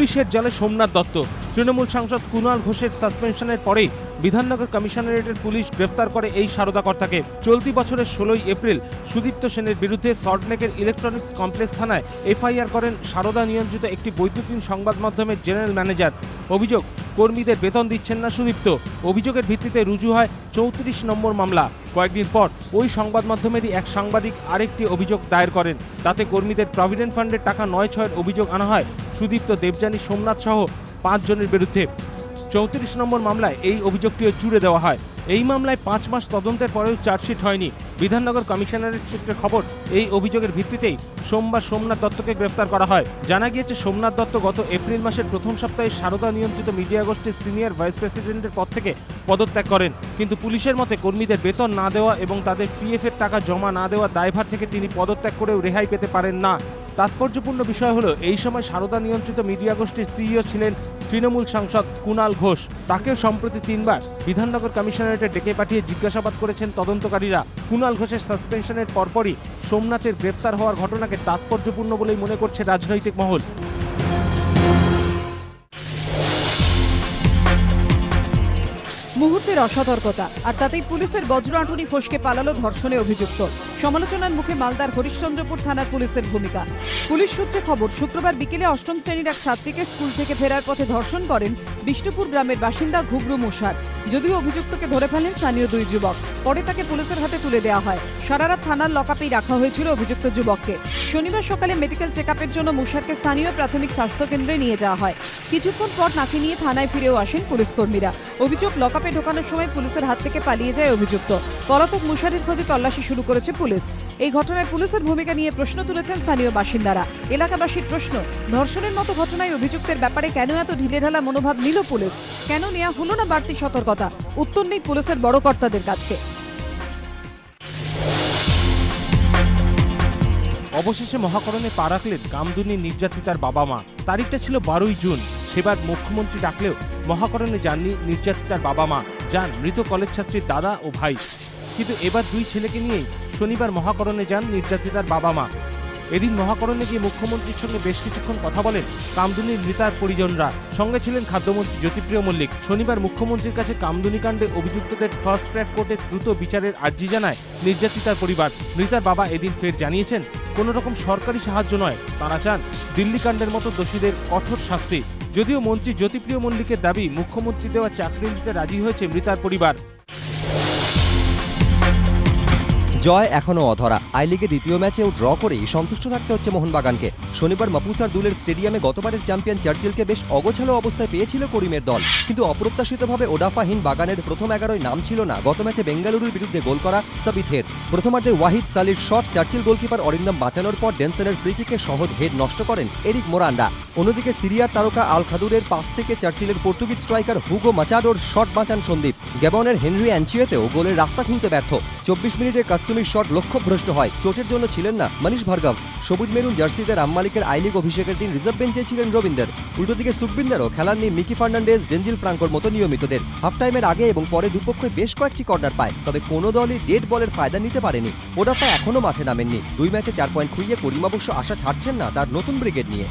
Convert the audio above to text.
পুলিশের জালে সোমনাথ দত্ত। তৃণমূল সাংসদ কুণাল ঘোষের সাসপেনশনের পরেই বিধাননগর কমিশনারেটের পুলিশ গ্রেফতার করে এই সারদাকর্তাকে। চলতি বছরের ষোলোই এপ্রিল সুদীপ্ত সেনের বিরুদ্ধে সল্টলেকের ইলেকট্রনিক্স কমপ্লেক্স থানায় এফআইআর করেন সারদা নিয়ন্ত্রিত একটি বৈদ্যুতিন সংবাদ মাধ্যমের জেনারেল ম্যানেজার। অভিযোগ, কর্মীদের বেতন দিচ্ছেন না সুদীপ্ত। অভিযোগের ভিত্তিতে রুজু হয় চৌত্রিশ নম্বর মামলা। কয়েকদিন পর ওই সংবাদ মাধ্যমেরই এক সাংবাদিক আরেকটি অভিযোগ দায়ের করেন। তাতে কর্মীদের প্রভিডেন্ট ফান্ডের টাকা নয় ছয়ের অভিযোগ আনা হয়। সুদীপ্ত দেবযানী সোমনাথ সহ পাঁচজনের বিরুদ্ধে। চৌত্রিশ নম্বর মামলায় এই অভিযোগটিও জুড়ে দেওয়া হয়। এই মামলায় পাঁচ মাস তদন্তের পরেও চার্জশিট হয়নি। বিধাননগর কমিশনারের সূত্রে খবর, এই অভিযোগের ভিত্তিতেই সোমবার সোমনাথ দত্তকে গ্রেফতার করা হয়। জানা গিয়েছে, সোমনাথ দত্ত গত এপ্রিল মাসের প্রথম সপ্তাহে সারদা নিয়ন্ত্রিত মিডিয়া গোষ্ঠীর সিনিয়র ভাইস প্রেসিডেন্টের পদ থেকে পদত্যাগ করেন। কিন্তু পুলিশের মতে, কর্মীদের বেতন না দেওয়া এবং তাদের পিএফ এর টাকা জমা না দেওয়ার দায়ভার থেকে তিনি পদত্যাগ করেও রেহাই পেতে পারেন না। তাৎপর্যপূর্ণ বিষয় হলো, এই সময় সারদা নিয়ন্ত্রিত মিডিয়া গোষ্ঠীর সিইও ছিলেন তৃণমূল সাংসদ কুনাল ঘোষ তাকে সম্প্রতি তিনবার বিধাননগর কমিশনারেটে ডেকে পাঠিয়ে জিজ্ঞাসাবাদ করেছেন তদন্তকারীরা। কুনাল ঘোষের সাসপেনশনের পরপরই সোমনাথের গ্রেফতার হওয়ার ঘটনাকে তাৎপর্যপূর্ণ বলেই মনে করছে রাজনৈতিক মহল। মুহূর্তের অসতর্কতা, আর তাতেই পুলিশের বজ্র আঁটুনি ফসকে পালালো ধর্ষণে অভিযুক্ত। সমালোচনার মুখে মালদার হরিশ্চন্দ্রপুর থানার পুলিশের ভূমিকা। পুলিশ সূত্রে খবর, শুক্রবার বিকেলে অষ্টম শ্রেণির এক ছাত্রীকে স্কুল থেকে ফেরার পথে ধর্ষণ করেন বিষ্ণুপুর গ্রামের বাসিন্দা ঘুগরু মুসার যদিও অভিযুক্তকে ধরে ফেলেন স্থানীয় দুই যুবক। পরে তাকে পুলিশের হাতে তুলে দেওয়া হয়। সারারাত থানার লকআপেই রাখা হয়েছিল অভিযুক্ত যুবককে। শনিবার সকালে মেডিকেল চেকআপের জন্য মুসারকে স্থানীয় প্রাথমিক স্বাস্থ্য কেন্দ্রে নিয়ে যাওয়া হয়। কিছুক্ষণ পর নাকি নিয়ে থানায় ফিরেও আসেন পুলিশ কর্মীরা। অভিযোগ, লকআপে ঢোকানোর সময় পুলিশের হাত থেকে পালিয়ে যায় অভিযুক্ত। পলাতক মুশারির খোঁজে তল্লাশি শুরু করেছে পুলিশ। এই ঘটনায় পুলিশের ভূমিকা নিয়ে প্রশ্ন তুলেছেন স্থানীয় বাসিন্দারা। এলাকাবাসীর প্রশ্ন, ধর্ষণের মতো ঘটনায় অভিযুক্তের ব্যাপারে কেন এত ঢিলেঢালা মনোভাব নিল পুলিশ? কেন নেওয়া হলো না বাড়তি সতর্কতা? উত্তর নেই পুলিশের বড় কর্তাদের কাছে। অবশেষে মহাকরণে পা রাখলেন কামদুনি নির্যাতিতার বাবা মা। তারিখটা ছিল বারোই জুন। সেবার মুখ্যমন্ত্রী ডাকলেও মহাকরণে যাননি নির্যাতিতার বাবা মা। যান মৃত কলেজ ছাত্রীর দাদা ও ভাই। কিন্তু এবার দুই ছেলেকে নিয়েই শনিবার মহাকরণে যান নির্যাতিতার বাবা মা। এদিন মহাকরণে গিয়ে মুখ্যমন্ত্রীর সঙ্গে বেশ কিছুক্ষণ কথা বলেন কামদুনির মৃতার পরিজনরা। সঙ্গে ছিলেন খাদ্যমন্ত্রী জ্যোতিপ্রিয় মল্লিক। শনিবার মুখ্যমন্ত্রীর কাছে কামদুনি কাণ্ডে অভিযুক্তদের ফার্স্ট ট্র্যাক কোর্টে দ্রুত বিচারের আর্জি জানায় নির্যাতিতার পরিবার। মৃতার বাবা এদিন ফের জানিয়েছেন কোনো রকম সরকারি সাহায্য নয়, তারা চান দিল্লি কাণ্ডের মতো দোষীদের কঠোর শাস্তি। যদিও মন্ত্রী জ্যোতিপ্রিয় মল্লিকের দাবি মুখ্যমন্ত্রী দেওয়া চাকরি দিতে রাজি হয়েছে মৃতার পরিবার। জয় এখনও অধরা। আই লিগে দ্বিতীয় ম্যাচেও ড্র করেই সন্তুষ্ট থাকতে হচ্ছে মোহনবাগানকে। শনিবার মাপুসার দুলের স্টেডিয়ামে গতবারের চ্যাম্পিয়ন চার্চিলকে বেশ অগোছালো অবস্থায় পেয়েছিল করিমের দল। কিন্তু অপ্রত্যাশিতভাবে ওডাফাহীন বাগানের প্রথম এগারোয় নাম ছিল না। গত ম্যাচে বেঙ্গালুরুর বিরুদ্ধে গোল করা সাবিথের প্রথমার্ধে ওয়াহিদ সালির শট চার্চিল গোলকিপার অরিন্দম বাঁচানোর পর ডেন্সেনের ফ্রি কিকে সহজ হেড নষ্ট করেন এরিক মোরান্ডা। অন্যদিকে সিরিয়ার তারকা আল খাদুরের পাস থেকে চার্চিলের পর্তুগিজ স্ট্রাইকার হুগো মাচাডোর শট বাঁচান সন্দীপ। গ্যাবনের হেনরি অ্যাঞ্চিয়েতেও গোলের রাস্তা খুলতে ব্যর্থ। চব্বিশ মিনিটে কাচ্চুমির শট লক্ষ্যভ্রষ্ট হয়। চোটের জন্য ছিলেন না মানিশ ভার্গব। সবুজ মেরুন জার্সিতে রাম মালিকের আই লিগ অভিষেকের দিন রিজার্ভ বেঞ্চে ছিলেন রবীন্দ্র। উল্টো দিকে সুখবিন্দারও খেলার নেই মিকি ফার্নান্ডেজ ডেঞ্জিল ফ্রাঙ্কোর মতো নিয়মিতদের। হাফ টাইমের আগে এবং পরে দুপক্ষই বেশ কয়েকটি কর্নার পায়, তবে কোনো দলই ডেড বলের ফায়দা নিতে পারেনি। ওডাফা এখনও মাঠে নামেননি। দুই ম্যাচে চার পয়েন্ট খুইয়ে করিম অবশ্য আশা ছাড়ছেন না তার নতুন ব্রিগেড নিয়ে।